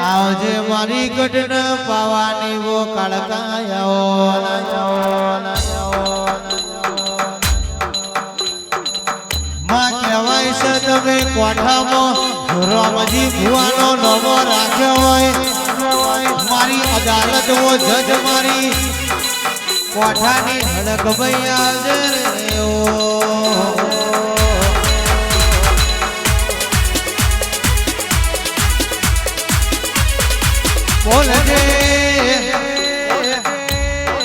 આવજે મારી ગઢન પાવાની વો કાળકાયાઓ. માં કહેવાય છે તમે કોઠામાં, રામજી ભુવાનો નમો રાખ્યો હોય. મારી અદાલત વો જજ મારી. કોઠાની હડક ભાઈ આવજે રે ઓ. બોલજે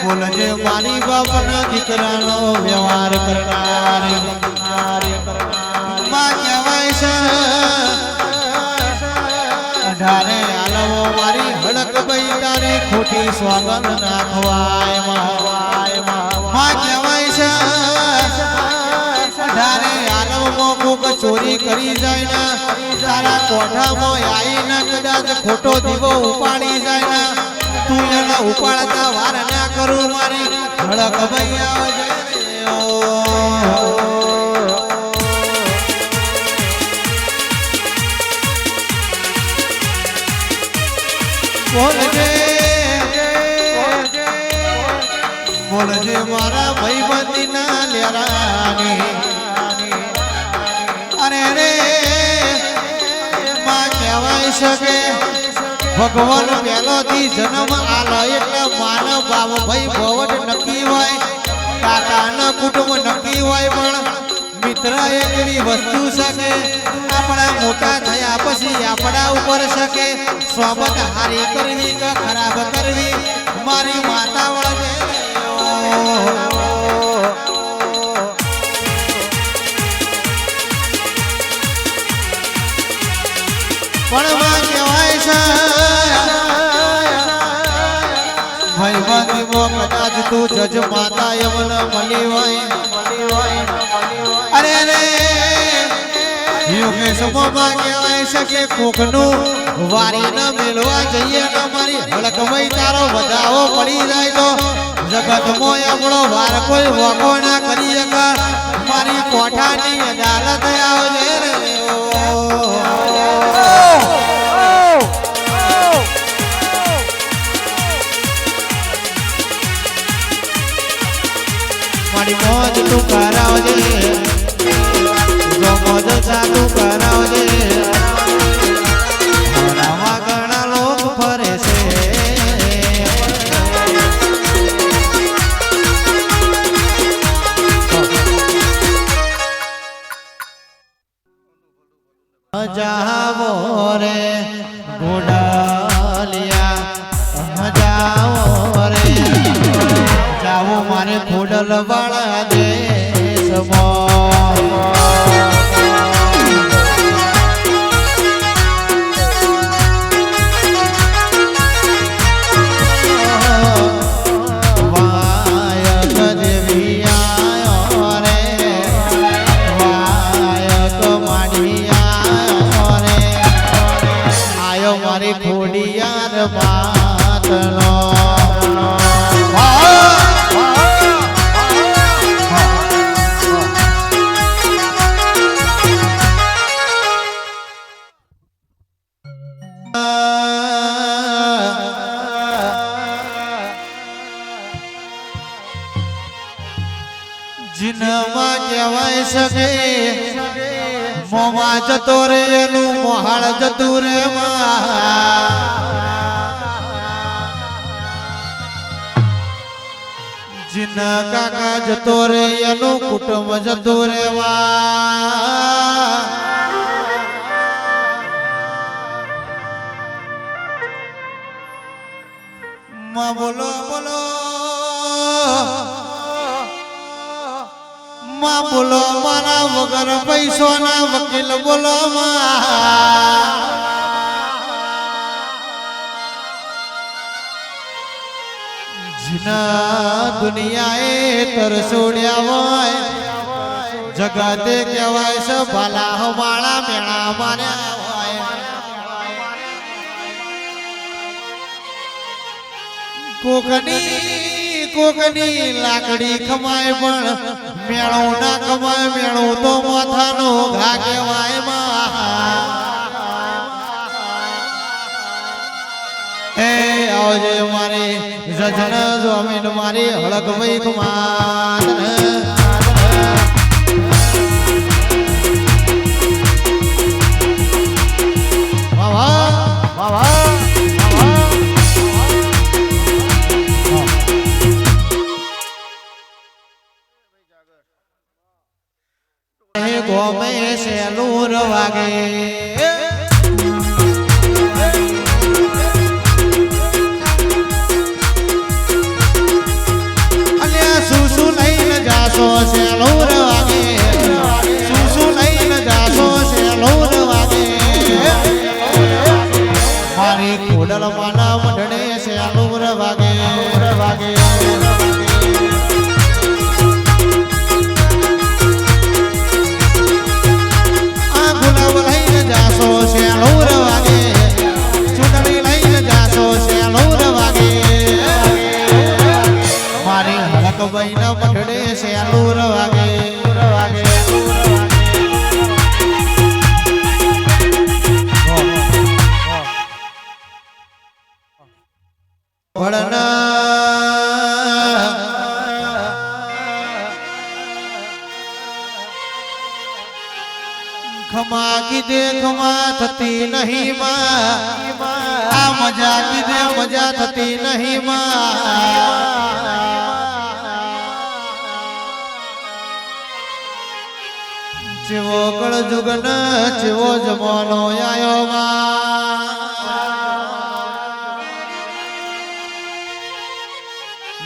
બોલજે મારી બાપના દીકરાનો વ્યવહાર કરનાર અઢારે આલવો મારી હડક ભાઈ તારી ખોટી સ્વાગત નાખવાયમાં કહેવાય કોક ચોરી કરી જાય ને તારા કોઠામાં આવીને કદાચ ખોટો દીવો ઉપાડી જાય ને તું એને ઉપાડતા વાર ના કરું મારી. ધડક ભાઈ બોલજે મારા ભાઈબંધી ના લેરાની. અરે રે, માં કહેવાય શકે. ભગવાન પહેલોથી જન્મ આલો એટલે માનવ બાપ ભાઈ બવટ નક્કી હોય, કાકાના કુટુંબ નક્કી હોય પણ મિત્ર એક એવી વસ્તુ શકે, આપણા મોટા થયા પછી આપણા ઉપર શકે. સ્વાગત હારી કરવી કે ખરાબ કરવી, મારી માતા વળગે. પણ માં કહેવાય તું જજ માતા મોમાં કહેવાય છે કે કોકનું વારી ન મેળવા જઈએ ને મારી વધાવો પડી જાય તો. જગત મોય આપણો વાર કોઈ વગો ના કરી શકે મારી કોઠાની અદાલત આવજે. મારી મોજ તું કરાવજે. મોજ સાતું કરાવજે. ઘણા લોક ફરે છે. જાવો રે. ખોડલ વાળા જીનમાં કહેવાય શકે. મોમાં જતો રે, એનું મોહાળ જતું રે જીન કાકા જતો રે, એનું કુટુંબ જતું રેવા માં બોલો. વગર પૈસો ના વકીલ બોલાવા. જીના દુનિયાએ તરસોડ્યા હોય, જગતે કહેવાય છે ભલા હવાળા મેળા માર્યા કોકની કોકની લાકડી કમાય પણ મેળો ના કમાય મેળો તો માથાનો ઘા કહેવાય એ આવજે મારી જજન જમીન મારી હળક ભાઈ નહીં માં આ મજા કીધે મજા થતી નહીં માં જેવો કળ જુગન જેવો જમાનો આયો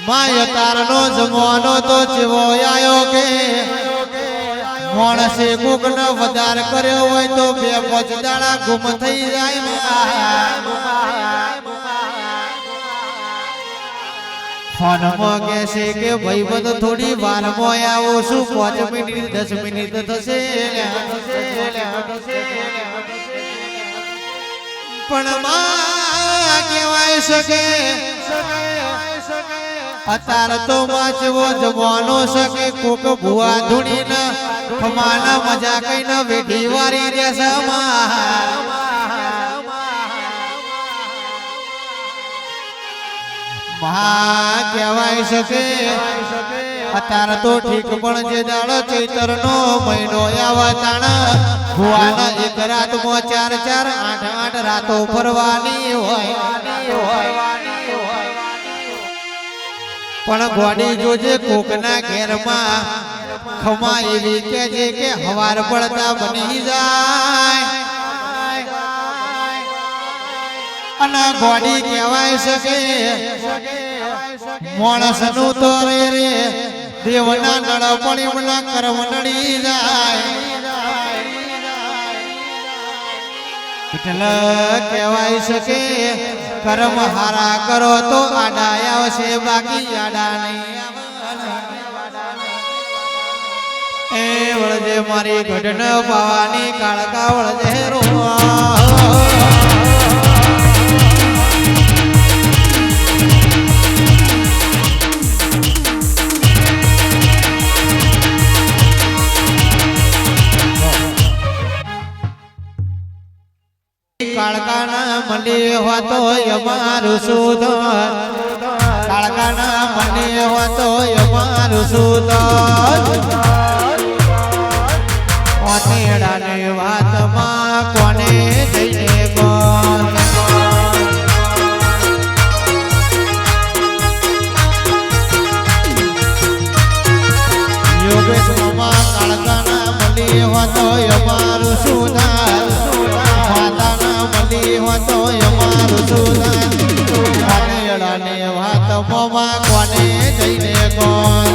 માય તારનો જમાનો તો જેવો આયો કે? માણસે કોક ન વધાર કર્યો હોય તો બે પાંચ દાડા ગુમ થઈ જાય ફોનમાં છે કે ભાઈ થોડી વારમાં આવો પાંચ દસ મિનિટ થશે પણ કહેવાય શકે. અત્યારે તો વાંચવો જવાનો શકે. કોક ભુવા ધૂણી ન ખમાના મજા કઈ ન વેઠી વારી રે સમા કહેવાય શકે, અત્યારે તો ઠીક પણ જે દાડો ચૈતર નો મહિનો આવા તાણ. ભુવાના એક રાતમાં ચાર ચાર, આઠ આઠ રાતો ફરવાની હોય. પણ ગોડી જોજે કોકના ઘેરમાં ખમા એવી કે જે કે હવાર પડતા બની જાય. અને ગોડી કહેવાય શકે. માણસનું તો રે રે, દેવના નળપણીના કર્મ નડી જાય. એટલે કહેવાય શકે, કર્મ હારા કરો તો આડા આવશે, બાકી આડા નહીં એ વળજે મારી ઘટન પાવાની કાળકા વળજે રો કાળકાના મને હોતો અમારું સુધ કાળકાના મને હોતો અમારું સુધ મામા કાળકાના મળી હોતો અમારું સુધાર. માતાના મળી હોતો અમારું સુધાર. વાત મોમાં કોને જઈને કોણ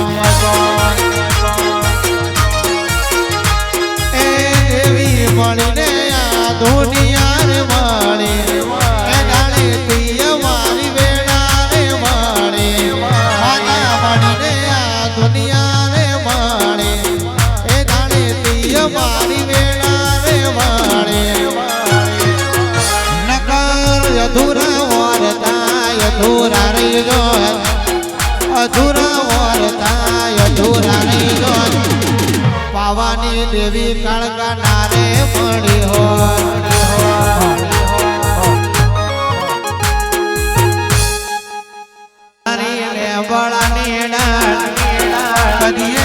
મળીને આ દુનિયાને અધૂરા રહી જો અધૂરા વારતા અધૂરા રહી દેવી કાળકા નારે મળી હોય લેબડાની ડાળ.